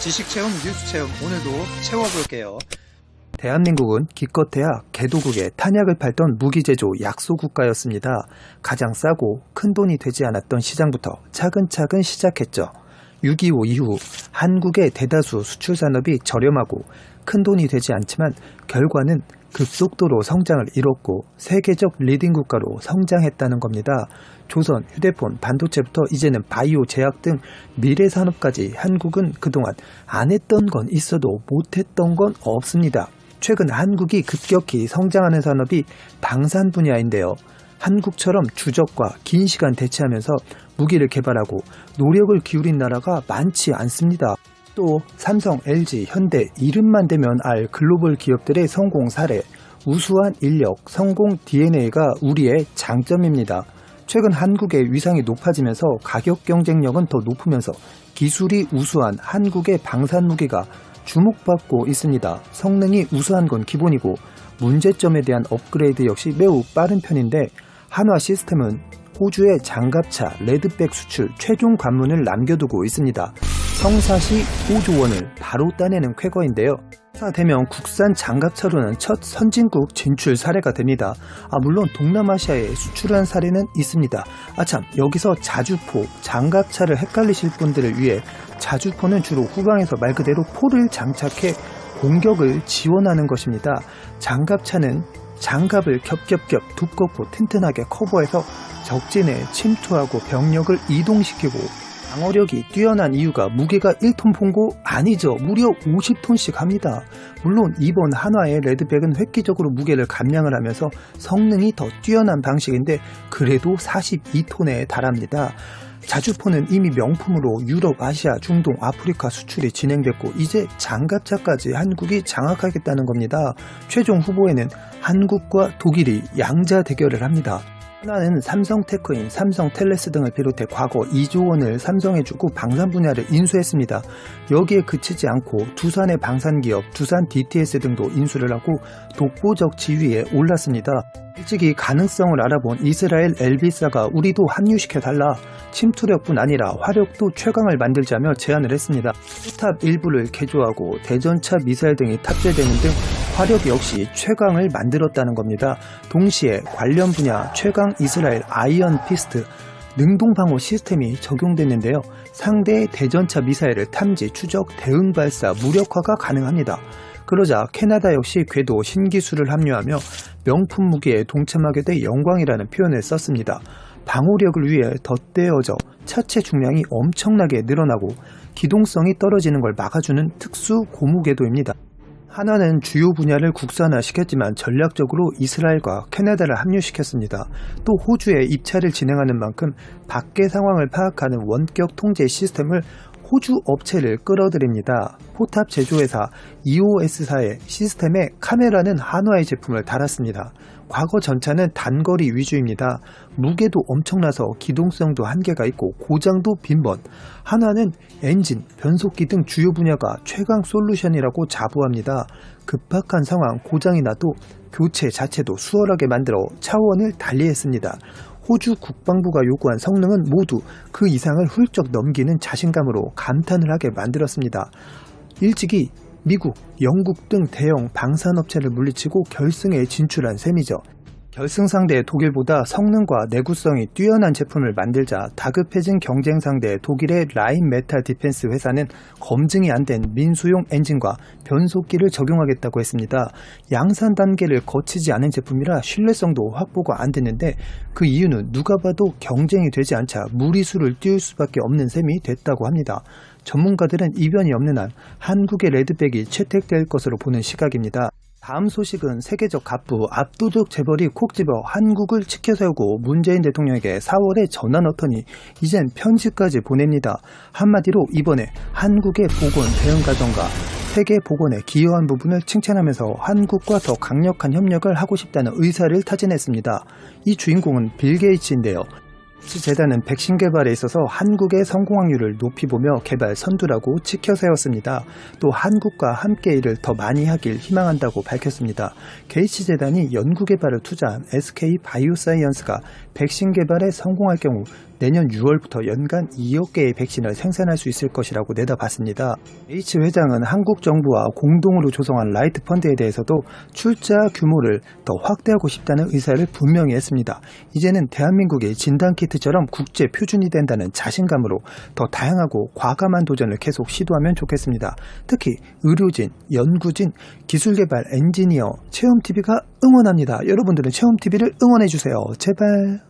지식 체험, 뉴스 체험 오늘도 채워볼게요. 대한민국은 기껏해야 개도국에 탄약을 팔던 무기 제조 약소 국가였습니다. 가장 싸고 큰 돈이 되지 않았던 시장부터 차근차근 시작했죠. 6.25 이후 한국의 대다수 수출 산업이 저렴하고 큰 돈이 되지 않지만 결과는 급속도로 성장을 이뤘고 세계적 리딩 국가로 성장했다는 겁니다. 조선, 휴대폰, 반도체부터 이제는 바이오, 제약 등 미래 산업까지 한국은 그동안 안 했던 건 있어도 못했던 건 없습니다. 최근 한국이 급격히 성장하는 산업이 방산 분야인데요. 한국처럼 주적과 긴 시간 대치하면서 무기를 개발하고 노력을 기울인 나라가 많지 않습니다. 또 삼성, LG, 현대 이름만 대면 알 글로벌 기업들의 성공 사례, 우수한 인력, 성공 DNA가 우리의 장점입니다. 최근 한국의 위상이 높아지면서 가격 경쟁력은 더 높으면서 기술이 우수한 한국의 방산 무기가 주목받고 있습니다. 성능이 우수한 건 기본이고 문제점에 대한 업그레이드 역시 매우 빠른 편인데 한화 시스템은 호주의 장갑차 레드백 수출 최종 관문을 남겨두고 있습니다. 성사시 5조 원을 바로 따내는 쾌거인데요. 되면 국산 장갑차로는 첫 선진국 진출 사례가 됩니다. 아, 물론 동남아시아에 수출한 사례는 있습니다. 아참, 여기서 자주포, 장갑차를 헷갈리실 분들을 위해 자주포는 주로 후방에서 말 그대로 포를 장착해 공격을 지원하는 것입니다. 장갑차는 장갑을 겹겹겹 두껍고 튼튼하게 커버해서 적진에 침투하고 병력을 이동시키고 방어력이 뛰어난 이유가 무게가 1톤 본고 아니죠. 무려 50톤씩 합니다. 물론 이번 한화의 레드백은 획기적으로 무게를 감량을 하면서 성능이 더 뛰어난 방식인데 그래도 42톤에 달합니다. 자주포는 이미 명품으로 유럽, 아시아, 중동, 아프리카 수출이 진행됐고 이제 장갑차까지 한국이 장악하겠다는 겁니다. 최종 후보에는 한국과 독일이 양자 대결을 합니다. 하나는 삼성테크인, 삼성텔레스 등을 비롯해 과거 2조 원을 삼성에 주고 방산 분야를 인수했습니다. 여기에 그치지 않고 두산의 방산기업, 두산 DTS 등도 인수를 하고 독보적 지위에 올랐습니다. 일찍이 가능성을 알아본 이스라엘 엘비사가 우리도 합류시켜달라 침투력뿐 아니라 화력도 최강을 만들자며 제안을 했습니다. 포탑 일부를 개조하고 대전차 미사일 등이 탑재되는 등 화력 역시 최강을 만들었다는 겁니다. 동시에 관련 분야 최강 이스라엘 아이언 피스트 능동방어 시스템이 적용됐는데요. 상대의 대전차 미사일을 탐지, 추적, 대응 발사, 무력화가 가능합니다. 그러자 캐나다 역시 궤도 신기술을 합류하며 명품 무기에 동참하게 돼 영광이라는 표현을 썼습니다. 방호력을 위해 덧대어져 차체 중량이 엄청나게 늘어나고 기동성이 떨어지는 걸 막아주는 특수 고무 궤도입니다. 하나는 주요 분야를 국산화시켰지만 전략적으로 이스라엘과 캐나다를 합류시켰습니다. 또 호주에 입찰을 진행하는 만큼 밖의 상황을 파악하는 원격 통제 시스템을 호주 업체를 끌어들입니다. 포탑 제조회사 EOS사의 시스템에 카메라는 한화의 제품을 달았습니다. 과거 전차는 단거리 위주입니다. 무게도 엄청나서 기동성도 한계가 있고 고장도 빈번. 한화는 엔진, 변속기 등 주요 분야가 최강 솔루션이라고 자부합니다. 급박한 상황 고장이 나도 교체 자체도 수월하게 만들어 차원을 달리했습니다. 호주 국방부가 요구한 성능은 모두 그 이상을 훌쩍 넘기는 자신감으로 감탄을 하게 만들었습니다. 일찍이 미국, 영국 등 대형 방산업체를 물리치고 결승에 진출한 셈이죠. 결승 상대 독일보다 성능과 내구성이 뛰어난 제품을 만들자 다급해진 경쟁 상대 독일의 라인 메탈 디펜스 회사는 검증이 안 된 민수용 엔진과 변속기를 적용하겠다고 했습니다. 양산 단계를 거치지 않은 제품이라 신뢰성도 확보가 안 됐는데 그 이유는 누가 봐도 경쟁이 되지 않자 무리수를 띄울 수밖에 없는 셈이 됐다고 합니다. 전문가들은 이변이 없는 한 한국의 레드백이 채택될 것으로 보는 시각입니다. 다음 소식은 세계적 갑부 압도적 재벌이 콕 집어 한국을 치켜세우고 문재인 대통령에게 4월에 전화 넣더니 이젠 편지까지 보냅니다. 한마디로 이번에 한국의 보건 대응 과정과 세계 보건에 기여한 부분을 칭찬하면서 한국과 더 강력한 협력을 하고 싶다는 의사를 타진했습니다. 이 주인공은 빌 게이츠인데요. 재단은 백신 개발에 있어서 한국의 성공 확률을 높이 보며 개발 선두라고 지켜 세웠습니다. 또 한국과 함께 일을 더 많이 하길 희망한다고 밝혔습니다. 게이츠 재단이 연구 개발을 투자한 SK 바이오사이언스가 백신 개발에 성공할 경우 내년 6월부터 연간 2억 개의 백신을 생산할 수 있을 것이라고 내다봤습니다. H 회장은 한국 정부와 공동으로 조성한 라이트 펀드에 대해서도 출자 규모를 더 확대하고 싶다는 의사를 분명히 했습니다. 이제는 대한민국이 진단키트처럼 국제 표준이 된다는 자신감으로 더 다양하고 과감한 도전을 계속 시도하면 좋겠습니다. 특히 의료진, 연구진, 기술개발, 엔지니어, 체험TV가 응원합니다. 여러분들은 체험TV를 응원해주세요. 제발.